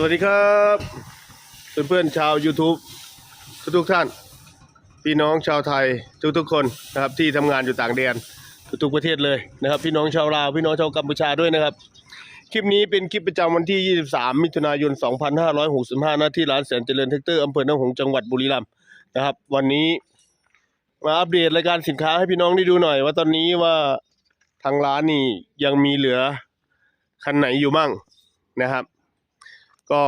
สวัสดีครับ เพื่อนๆชาว YouTube ทุกๆท่าน พี่น้องชาวไทยทุกๆคนนะครับที่ทำงานอยู่ต่างแดนทุกๆประเทศเลยนะครับ พี่น้องชาวลาวพี่น้องชาวกัมพูชาด้วยนะครับ คลิปนี้เป็นคลิปประจำวันที่ 23 มิถุนายน 2565หน้าที่ร้านแสนเจริญเทคเตอร์อำเภอหนองหงส์จังหวัดบุรีรัมย์นะครับ วันนี้มาอัปเดตรายการสินค้าให้พี่น้องได้ดูหน่อย ว่าตอนนี้ว่าทางร้านนี่ยังมีเหลือคันไหนอยู่มั่งนะครับ ก็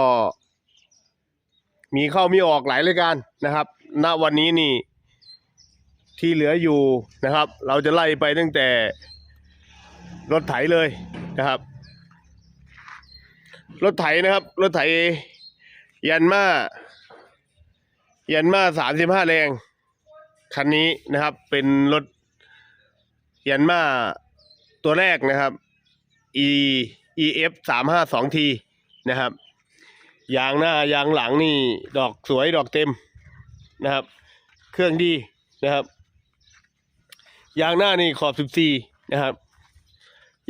มีเข้ามีออกหลายรายการนะครับ ณวันนี้นี่ ที่เหลืออยู่นะครับ เราจะไล่ไปตั้งแต่รถไถเลยนะครับ รถไถนะครับ รถไถยันมายันมาสามสิบห้าแรง คันนี้นะครับ เป็นรถยันมาตัวแรกนะครับ e ef สามห้าสองทีนะครับ ยางหน้ายางหลังนี่ดอกสวยดอกเต็มนะครับ เครื่องดีนะครับ ยางหน้านี่ขอบสิบสี่นะครับ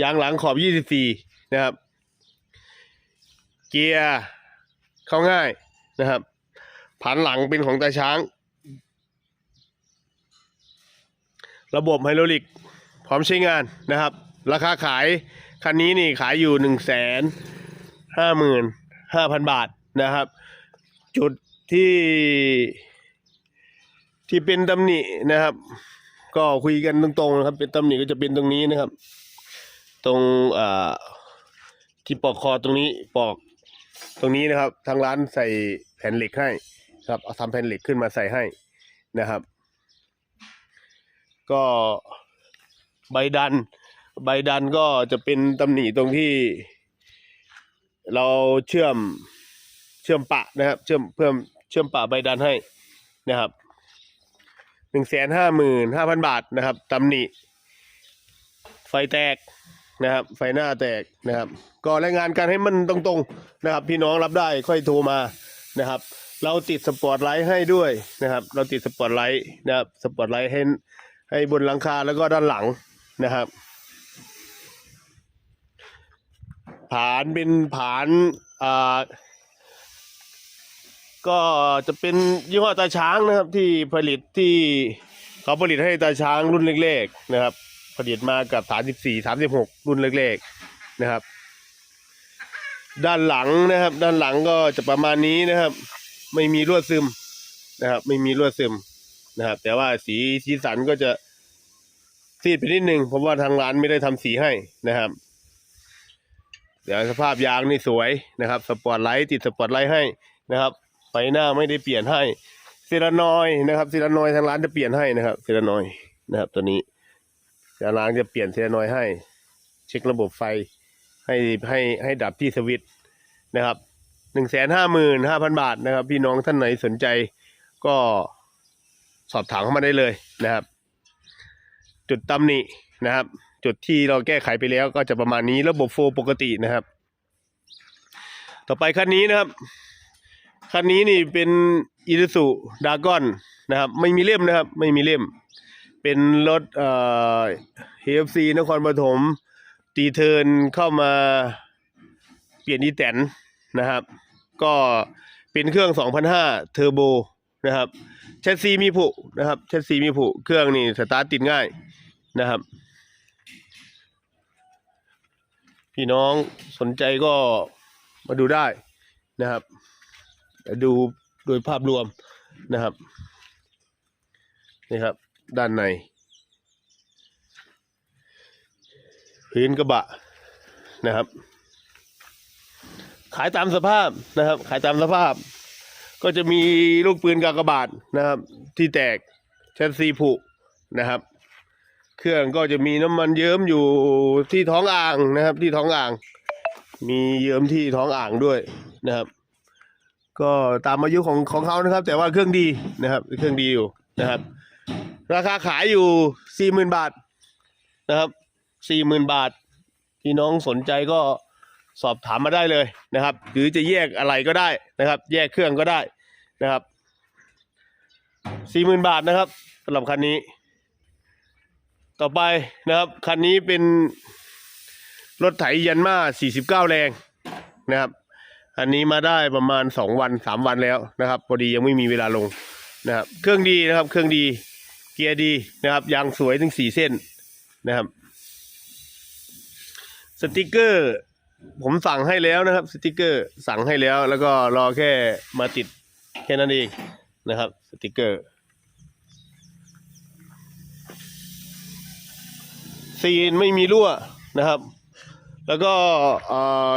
ยางหลังขอบยี่สิบสี่นะครับ เกียร์เข้าง่ายนะครับผันหลังเป็นของตาช้าง ระบบไฮดรอลิกพร้อมใช้งานนะครับ ราคาขายคันนี้นี่ขายอยู่หนึ่งแสนห้าหมื่น ห้าพันบาทนะครับ จุดที่ที่เป็นตำหนินะครับ ก็คุยกันตรงๆนะครับ เป็นตำหนิก็จะเป็นตรงนี้นะครับ ตรงอ่าที่ปอกคอตรงนี้ปอกตรงนี้นะครับ ทางร้านใส่แผ่นเหล็กให้ครับเอาทำแผ่นเหล็กขึ้นมาใส่ให้นะครับ ก็ใบดัน ใบดันก็จะเป็นตำหนิตรงที่ เราเชื่อมเชื่อมปะนะครับ เชื่อมเพิ่มเชื่อมปะใบดันให้นะครับหนึ่งแสนห้าหมื่นห้าพันบาทนะครับตำหนิ ไฟแตกนะครับ ไฟหน้าแตกนะครับ ก็รายงานการให้มันตรงๆนะครับ พี่น้องรับได้ค่อยโทรมานะครับ เราติดสปอตไลท์ให้ด้วยนะครับ เราติดสปอตไลท์นะครับสปอตไลท์ให้ให้บนหลังคาแล้วก็ด้านหลังนะครับ ผานเป็นผานอ่าก็จะเป็นยี่ห้อตาช้างนะครับ ที่ผลิตที่เขาผลิตให้ตาช้างรุ่นเล็กๆนะครับ ผลิตมากับสามสิบสี่สามสิบหกรุ่นเล็กๆนะครับ ด้านหลังนะครับ ด้านหลังก็จะประมาณนี้นะครับ ไม่มีรั่วซึมนะครับ ไม่มีรั่วซึมนะครับ แต่ว่าสีสีสันก็จะซีดไปนิดนึงเพราะว่าทางร้านไม่ได้ทำสีให้นะครับ ดี๋ยวสภาพยางนี่สวยนะครับสปอร์ตไลท์ติดสปอร์ตไลท์ให้นะครับไฟหน้าไม่ได้เปลี่ยนให้เซรานอยนะครับเซรานอยทางร้านจะเปลี่ยนให้นะครับเซรานอยนะครับ ตัวนี้ทางร้านจะเปลี่ยนเซรานอยให้ เช็คระบบไฟให้ให้ให้ดับที่สวิตช์นะครับหนึ่งแสนห้าหมื่นห้าพันบาทนะครับ พี่น้องท่านไหนสนใจก็สอบถามเข้ามาได้เลยนะครับ จุดตำหนินะครับ จุดที่เราแก้ไขไปแล้วก็จะประมาณนี้ระบบโฟล์ปกตินะครับ ต่อไปคันนี้นะครับ คันนี้นี่เป็นอี u สุดากอนนะครับ ไม่มีเล่มนะครับ ไม่มีเล่ม เป็นรถเอ่อ HFC นครปฐมตีเทินเข้ามาเปลี่ยนอีแตนนะครับ ก็เป็นเครื่อง2,500เทอร์โบนะครับแชสซีมีผุนะครับแชสซีมีผุเครื่องนี่สตาร์ทติดง่ายนะครับ พี่น้องสนใจก็มาดูได้นะครับดูโดยภาพรวมนะครับนี่ครับ ด้านในพื้นกระบะนะครับ ขายตามสภาพนะครับ ขายตามสภาพ ก็จะมีลูกปืนกากบาทนะครับ ที่แตกแชสซีผุนะครับ เครื่องก็จะมีน้ำมันเยิ้มอยู่ที่ท้องอ่างนะครับ ที่ท้องอ่าง มีเยิ้มที่ท้องอ่างด้วยนะครับ ก็ตามอายุของของเขานะครับ แต่ว่าเครื่องดีนะครับ เครื่องดีอยู่นะครับ ราคาขายอยู่สี่หมื่นบาทนะครับสี่หมื่นบาทพี่น้องสนใจก็สอบถามมาได้เลยนะครับ หรือจะแยกอะไรก็ได้นะครับ แยกเครื่องก็ได้นะครับสี่หมื่นบาทนะครับสำหรับคันนี้ ต่อไปนะครับ คันนี้เป็นรถไถยันมา 49 แรงนะครับ อันนี้มาได้ประมาณสองวันสามวันแล้วนะครับพอดียังไม่มีเวลาลงนะครับ เครื่องดีนะครับ เครื่องดี เกียร์ดีนะครับ ยางสวยถึงสี่เส้นนะครับ สติกเกอร์ ผมสั่งให้แล้วนะครับ สติกเกอร์สั่งให้แล้ว แล้วก็รอแค่มาติดแค่นั้นเองนะครับ สติกเกอร์ ซีนไม่มีรั่วนะครับ แล้วก็เอ่อ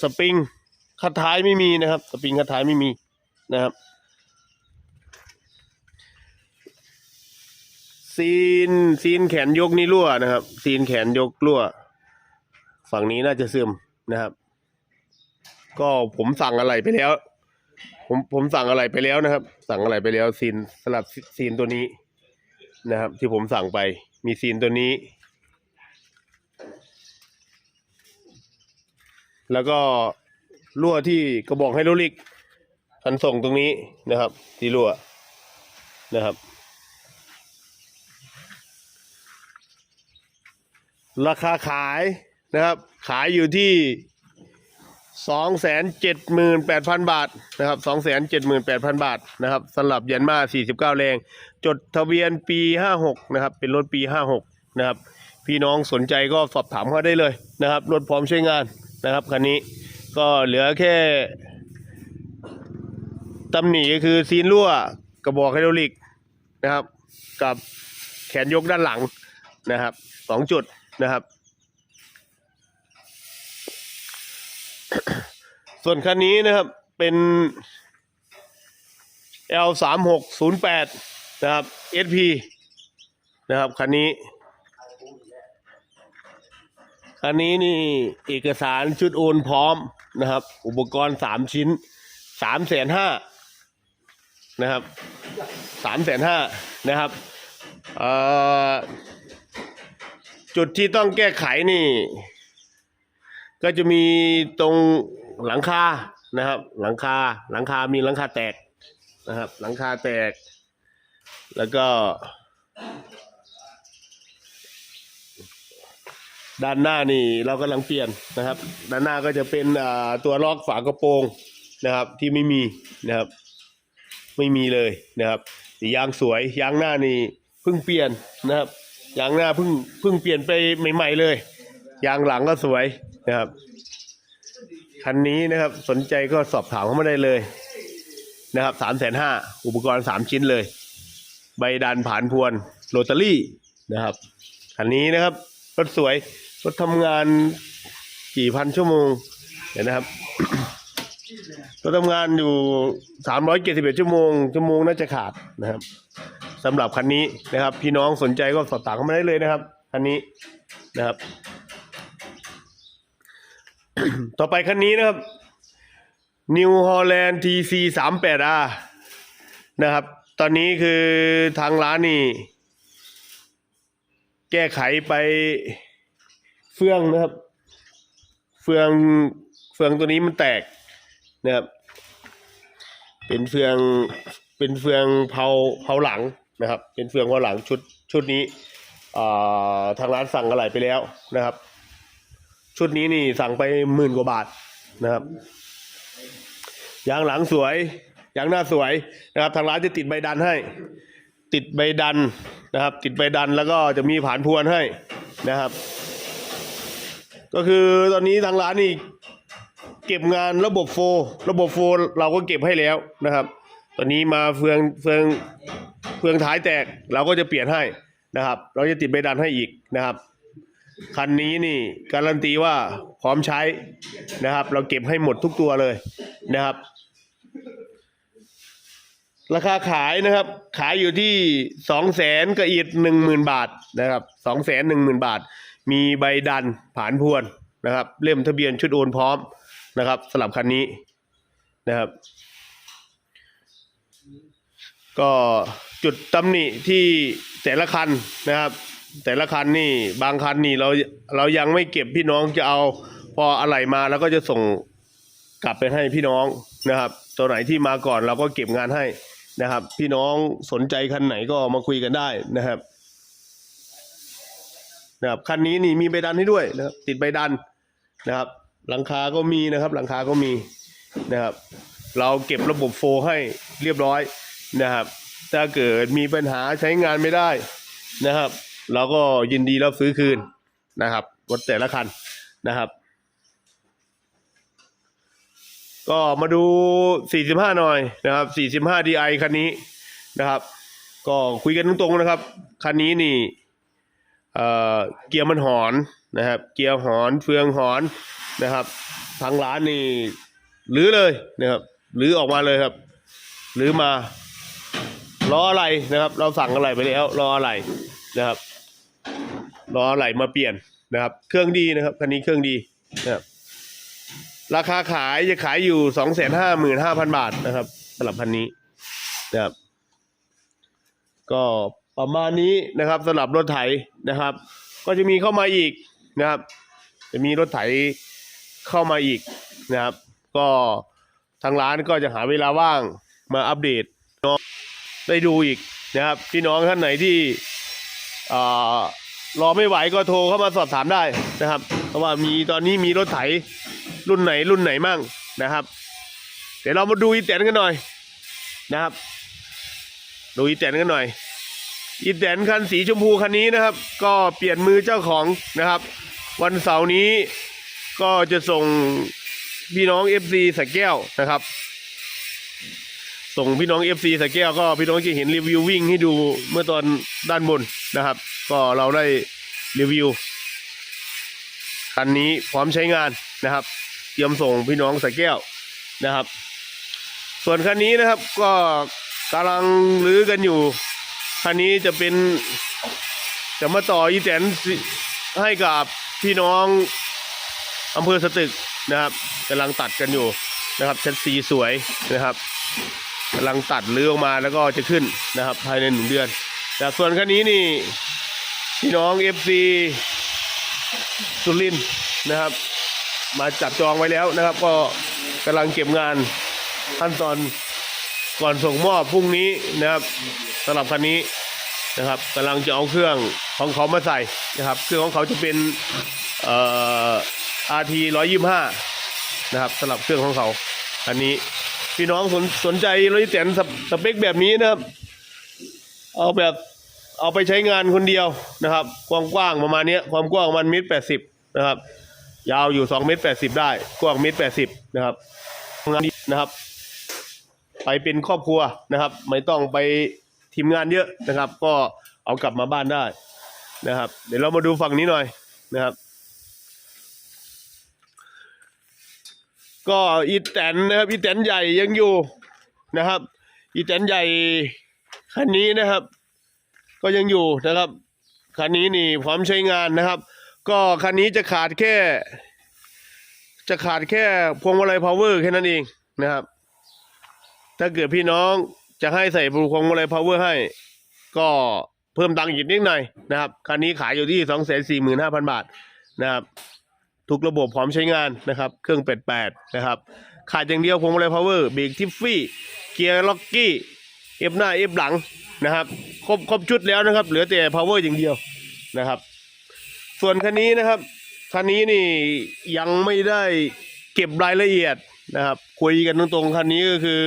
สปริงคัดท้ายไม่มีนะครับ สปริงคัดท้ายไม่มีนะครับ ซีนซีนแขนยกนี่รั่วนะครับ ซีนแขนยกรั่ว ฝั่งนี้น่าจะซึมนะครับ ก็ผมสั่งอะไรไปแล้ว ผมผมสั่งอะไรไปแล้วนะครับ สั่งอะไรไปแล้วซีนสลับซีนตัวนี้นะครับ ที่ผมสั่งไปมีซีนตัวนี้ แล้วก็รั่วที่กระบอกไฮดรอลิกคันส่งตรงนี้นะครับ ที่รั่วนะครับ ราคาขายนะครับ ขายอยู่ที่สองแสนเจ็ดหมื่นแปดพันบาทนะครับสองแสนเจ็ดหมื่นแปดพันบาทนะครับสำหรับยันมาสี่สิบเก้าแรง จดทะเบียนปีห้าหกนะครับ เป็นรถปีห้าหกนะครับ พี่น้องสนใจก็สอบถามเขาได้เลยนะครับ รถพร้อมใช้งาน นะครับคันนี้ก็เหลือแค่ตำหนิก็คือซีนรั่วกระบอกไฮดรอลิกนะครับ กับแขนยกด้านหลังนะครับสองจุดนะครับ ส่วนคันนี้นะครับเป็น L สามหกศูนย์แปดนะครับ SP นะครับคันนี้ คันนี้นี่เอกสารชุดโอนพร้อมนะครับ อุปกรณ์สามชิ้นสามแสนห้านะครับสามแสนห้านะครับจุดที่ต้องแก้ไขนี่ ก็จะมีตรงหลังคานะครับ หลังคาหลังคามีหลังคาแตกนะครับ หลังคาแตก แล้วก็ ด้านหน้านี่เรากำลังเปลี่ยนนะครับ ด้านหน้าก็จะเป็นอ่าตัวล็อกฝากระโปรงนะครับ ที่ไม่มีนะครับ ไม่มีเลยนะครับยางสวยยางหน้านี่เพิ่งเปลี่ยนนะครับยางหน้าเพิ่งเพิ่งเปลี่ยนไปใหม่ ๆ เลยยางหลังก็สวยนะครับคันนี้นะครับสนใจก็สอบถามเข้ามาได้เลยนะครับสามแสนห้าอุปกรณ์สามชิ้นเลย ใบดันผ่านพวนโรตารี่นะครับคันนี้นะครับรถสวย รถทำงานกี่พันชั่วโมงเห็นนะครับรถทำงานอยู่สามร้อยเจ็ดสิบเอ็ดชั่วโมง ชั่วโมงน่าจะขาดนะครับสำหรับคันนี้นะครับ พี่น้องสนใจก็สอบถามเข้ามาได้เลยนะครับคันนี้นะครับ ต่อไปคันนี้นะครับ New Holland TC 3 8 R นะครับ ตอนนี้คือทางร้านนี่ แก้ไขไป เฟืองนะครับ เฟืองเฟืองตัวนี้มันแตกนะครับ เป็นเฟืองเป็นเฟืองเผาเผาหลังนะครับ เป็นเฟืองเผาหลังชุดชุดนี้ทางร้านสั่งอะไรไปแล้วนะครับ ชุดนี้นี่สั่งไปหมื่นกว่าบาทนะครับยางหลังสวยยางหน้าสวยนะครับ ทางร้านจะติดใบดันให้ ติดใบดันนะครับ ติดใบดันแล้วก็จะมีผานพวนให้นะครับ ก็คือตอนนี้ทางร้านนี่เก็บงานระบบโฟร์ระบบโฟร์เราก็เก็บให้แล้วนะครับ ตอนนี้มาเฟืองเฟืองเฟืองท้ายแตกเราก็จะเปลี่ยนให้นะครับ เราจะติดใบดันให้อีกนะครับคันนี้นี่การันตีว่าพร้อมใช้นะครับ เราเก็บให้หมดทุกตัวเลยนะครับ ราคาขายนะครับ ขายอยู่ที่สองแสนกับอีกหนึ่งหมื่นบาทนะครับสองแสนหนึ่งหมื่นบาท มีใบดันผ่านพวนนะครับ เล่มทะเบียนชุดโอนพร้อมนะครับสลับคันนี้นะครับ ก็จุดตำหนิที่แต่ละคันนะครับ แต่ละคันนี่บางคันนี่เราเรายังไม่เก็บพี่น้องจะเอาพออะไรมาแล้วก็จะส่งกลับไปให้พี่น้องนะครับ ตัวไหนที่มาก่อนเราก็เก็บงานให้นะครับ พี่น้องสนใจคันไหนก็มาคุยกันได้นะครับ นะครับคันนี้นี่มีใบดันให้ด้วยนะครับติดใบดันนะครับ หลังคาก็มีนะครับ หลังคาก็มีนะครับ เราเก็บระบบโฟร์ให้เรียบร้อยนะครับ ถ้าเกิดมีปัญหาใช้งานไม่ได้นะครับ เราก็ยินดีรับซื้อคืนนะครับรถแต่ละคันนะครับ ก็มาดู 45 หน่อยนะครับ 45 DI คันนี้นะครับ ก็คุยกันตรงๆนะครับ คันนี้นี่ เอ่อเกียร์มันหอนนะครับ เกียร์หอนเฟืองหอนนะครับทางร้านนี่รื้อเลยนะครับรื้อออกมาเลยครับรื้อมาล้ออะไรนะครับ เราสั่งอะไรไปแล้วล้ออะไรนะครับล้ออะไรมาเปลี่ยนนะครับ เครื่องดีนะครับคันนี้เครื่องดีนะครับราคาขายจะขายอยู่สองแสนห้าหมื่นห้าพันบาทนะครับสำหรับพันนี้นะครับ ก็ ประมาณนี้นะครับสำหรับรถไถนะครับ ก็จะมีเข้ามาอีกนะครับ จะมีรถไถเข้ามาอีกนะครับ ก็ทางร้านก็จะหาเวลาว่างมาอัปเดตน้องได้ดูอีกนะครับพี่น้องท่านไหนที่อ่ารอไม่ไหวก็โทรเข้ามาสอบถามได้นะครับ เพราะว่ามีตอนนี้มีรถไถรุ่นไหนรุ่นไหนมั่งนะครับ เดี๋ยวเรามาดูอีแตนกันหน่อยนะครับ ดูอีแตนกันหน่อย อีแตนคันสีชมพูคันนี้นะครับ ก็เปลี่ยนมือเจ้าของนะครับ วันเสาร์นี้ก็จะส่งพี่น้อง FC สแก้วนะครับ ส่งพี่น้อง FC สแก้วก็พี่น้องจะเห็นรีวิววิ่งให้ดูเมื่อตอนด้านบนนะครับ ก็เราได้รีวิวคันนี้พร้อมใช้งานนะครับ เตรียมส่งพี่น้องสแก้วนะครับ ส่วนคันนี้นะครับก็กำลังรื้อกันอยู่ คันนี้จะเป็นจะมาต่ออีแตนให้กับพี่น้องอำเภอสตึกนะครับกำลังตัดกันอยู่นะครับชั้นสีสวยนะครับกำลังตัดเลื้อออกมาแล้วก็จะขึ้นนะครับ ภายในหนึ่งเดือน แต่ส่วนคันนี้นี่พี่น้องเอฟซีสุรินทร์นะครับ มาจับจองไว้แล้วนะครับ ก็กำลังเก็บงานขั้นตอนก่อนส่งมอบพรุ่งนี้นะครับ สำหรับคันนี้นะครับกำลังจะเอาเครื่องของเขามาใส่นะครับ เครื่องของเขาจะเป็นเอ่อ RT 125 นะครับสำหรับเครื่องของเขา อันนี้พี่น้องสนสนใจรถอีแตนสเปสเปคแบบนี้นะครับ เอาแบบเอาไปใช้งานคนเดียวนะครับกว้างๆประมาณนี้ความกว้างประมันเมตรแปดสิบนะครับ ยาวอยู่สองเมตรแปดสิบได้ กว้างเมตรแปดสิบนะครับงานนี้นะครับ ไปเป็นครอบครัวนะครับ ไม่ต้องไป ทีมงานเยอะนะครับ ก็เอากลับมาบ้านได้นะครับ เดี๋ยวเรามาดูฝั่งนี้หน่อยนะครับ ก็อีแตนนะครับอีแตนใหญ่ยังอยู่นะครับ อีแตนใหญ่คันนี้นะครับ ก็ยังอยู่นะครับคันนี้นี่พร้อมใช้งานนะครับ ก็คันนี้จะขาดแค่ จะขาดแค่พวงมาลัยพาวเวอร์แค่นั้นเองนะครับ ถ้าเกิดพี่น้อง จะให้ใส่พวงมาลัยพาวเวอร์ให้ ก็เพิ่มตังค์อีกนิดหน่อยนะครับคันนี้ขายอยู่ที่สองแสนสี่หมื่นห้าพันบาทนะครับทุกระบบพร้อมใช้งานนะครับ เครื่องเป็ดแปดนะครับ ขาดอย่างเดียวพวงมาลัยพาวเวอร์เบรกทิฟฟี่ เกียร์ล็อกกี้ เอฟหน้าเอฟหลังนะครับ ครบครบชุดแล้วนะครับ เหลือแต่พาวเวอร์อย่างเดียวนะครับ ส่วนคันนี้นะครับ คันนี้นี่ยังไม่ได้เก็บรายละเอียดนะครับ คุยกันตรงๆ คันนี้ก็คือ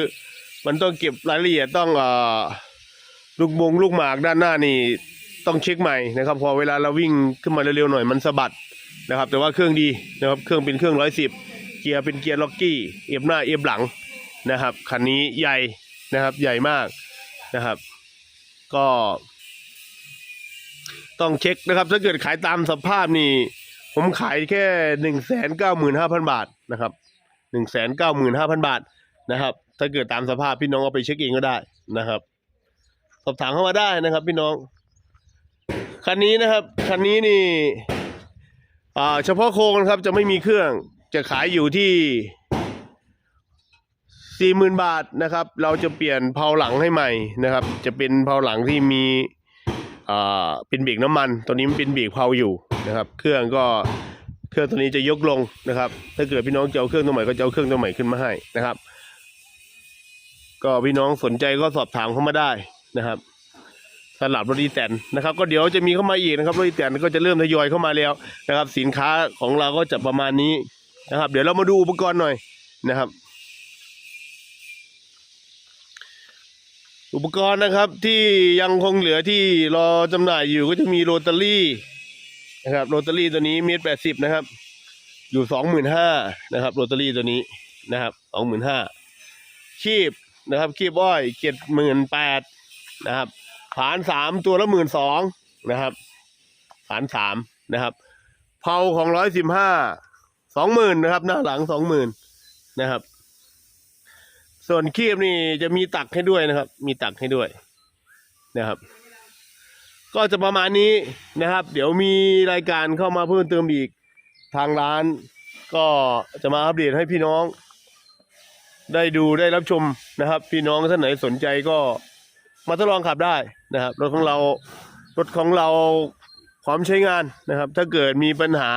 มันต้องเก็บรายละเอียดต้องเอ่อลูกมงลูกหมากด้านหน้านี่ต้องเช็คใหม่นะครับ พอเวลาเราวิ่งขึ้นมาเร็วๆหน่อยมันสะบัดนะครับ แต่ว่าเครื่องดีนะครับเครื่องเป็นเครื่องร้อยสิบเกียร์เป็นเกียร์ล็อกกี้เอฟหน้าเอฟหลังนะครับคันนี้ใหญ่นะครับใหญ่มากนะครับ ก็ ต้องเช็คนะครับ ถ้าเกิดขายตามสภาพนี่ ผมขายแค่หนึ่งแสนเก้าหมื่นห้าพันบาทนะครับหนึ่งแสนเก้าหมื่นห้าพันบาทนะครับ ถ้าเกิดตามสภาพพี่น้องเอาไปเช็คเองก็ได้นะครับ สอบถามเข้ามาได้นะครับ พี่น้อง คันนี้นะครับ คันนี้นี่เฉพาะโครงนะครับจะไม่มีเครื่องจะขายอยู่ที่สี่หมื่นบาทนะครับ เราจะเปลี่ยนเพลาหลังให้ใหม่นะครับ จะเป็นเพลาหลังที่มีเป็นเบรกน้ำมันตัวนี้มันเป็นเบรกเพลาอยู่นะครับ เครื่องก็เครื่องตัวนี้จะยกลงนะครับ ถ้าเกิดพี่น้องจะเอาเครื่องตัวใหม่ก็จะเอาเครื่องตัวใหม่ขึ้นมาให้นะครับ ก็พี่น้องสนใจก็สอบถามเข้ามาได้นะครับสลับรถดีแตนนะครับ ก็เดี๋ยวจะมีเข้ามาอีกนะครับรถดีแตนก็จะเริ่มทยอยเข้ามาแล้วนะครับ สินค้าของเราก็จะประมาณนี้นะครับ เดี๋ยวเรามาดูอุปกรณ์หน่อยนะครับ อุปกรณ์นะครับที่ยังคงเหลือที่รอจำหน่ายอยู่ก็จะมีโรตารี่นะครับโรตารี่ตัวนี้เมตรแปดสิบนะครับ อยู่สองหมื่นห้านะครับโรตารี่ตัวนี้นะครับสองหมื่นห้าชีพ นะครับคีบอ้อยเจ็ดหมื่นแปดนะครับผานสามตัวละหมื่นสองนะครับผานสามนะครับเผาของร้อยสิบห้าสองหมื่นนะครับ หน้าหลังสองหมื่นนะครับ ส่วนคีบนี่จะมีตักให้ด้วยนะครับ มีตักให้ด้วยนะครับ ก็จะประมาณนี้นะครับ เดี๋ยวมีรายการเข้ามาเพิ่มเติมอีกทางร้าน ก็จะมาอัปเดตให้พี่น้อง ได้ดูได้รับชมนะครับ พี่น้องท่านไหนสนใจก็มาทดลองขับได้นะครับ รถของเรารถของเราพร้อมใช้งานนะครับ ถ้าเกิดมีปัญหา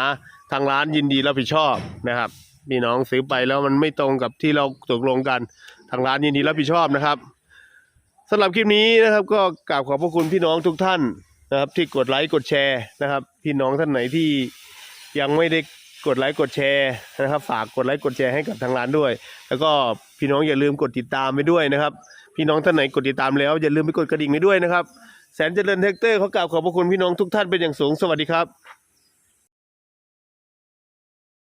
ทางร้านยินดีรับผิดชอบนะครับพี่น้องซื้อไปแล้วมันไม่ตรงกับที่เราตกลงกันทางร้านยินดีรับผิดชอบนะครับสำหรับคลิปนี้นะครับ ก็กราบขอบพระคุณพี่น้องทุกท่านนะครับ ที่กดไลค์กดแชร์นะครับ พี่น้องท่านไหนที่ยังไม่ได้ กดไลค์กดแชร์นะครับฝากกดไลค์กดแชร์ให้กับทางร้านด้วย แล้วก็พี่น้องอย่าลืมกดติดตามไปด้วยนะครับ พี่น้องท่านไหนกดติดตามแล้วอย่าลืมไปกดกระดิ่งไปด้วยนะครับ แสนเจริญแท็กเตอร์เขากล่าวขอบพระคุณพี่น้องทุกท่านเป็นอย่างสูงสวัสดีครับ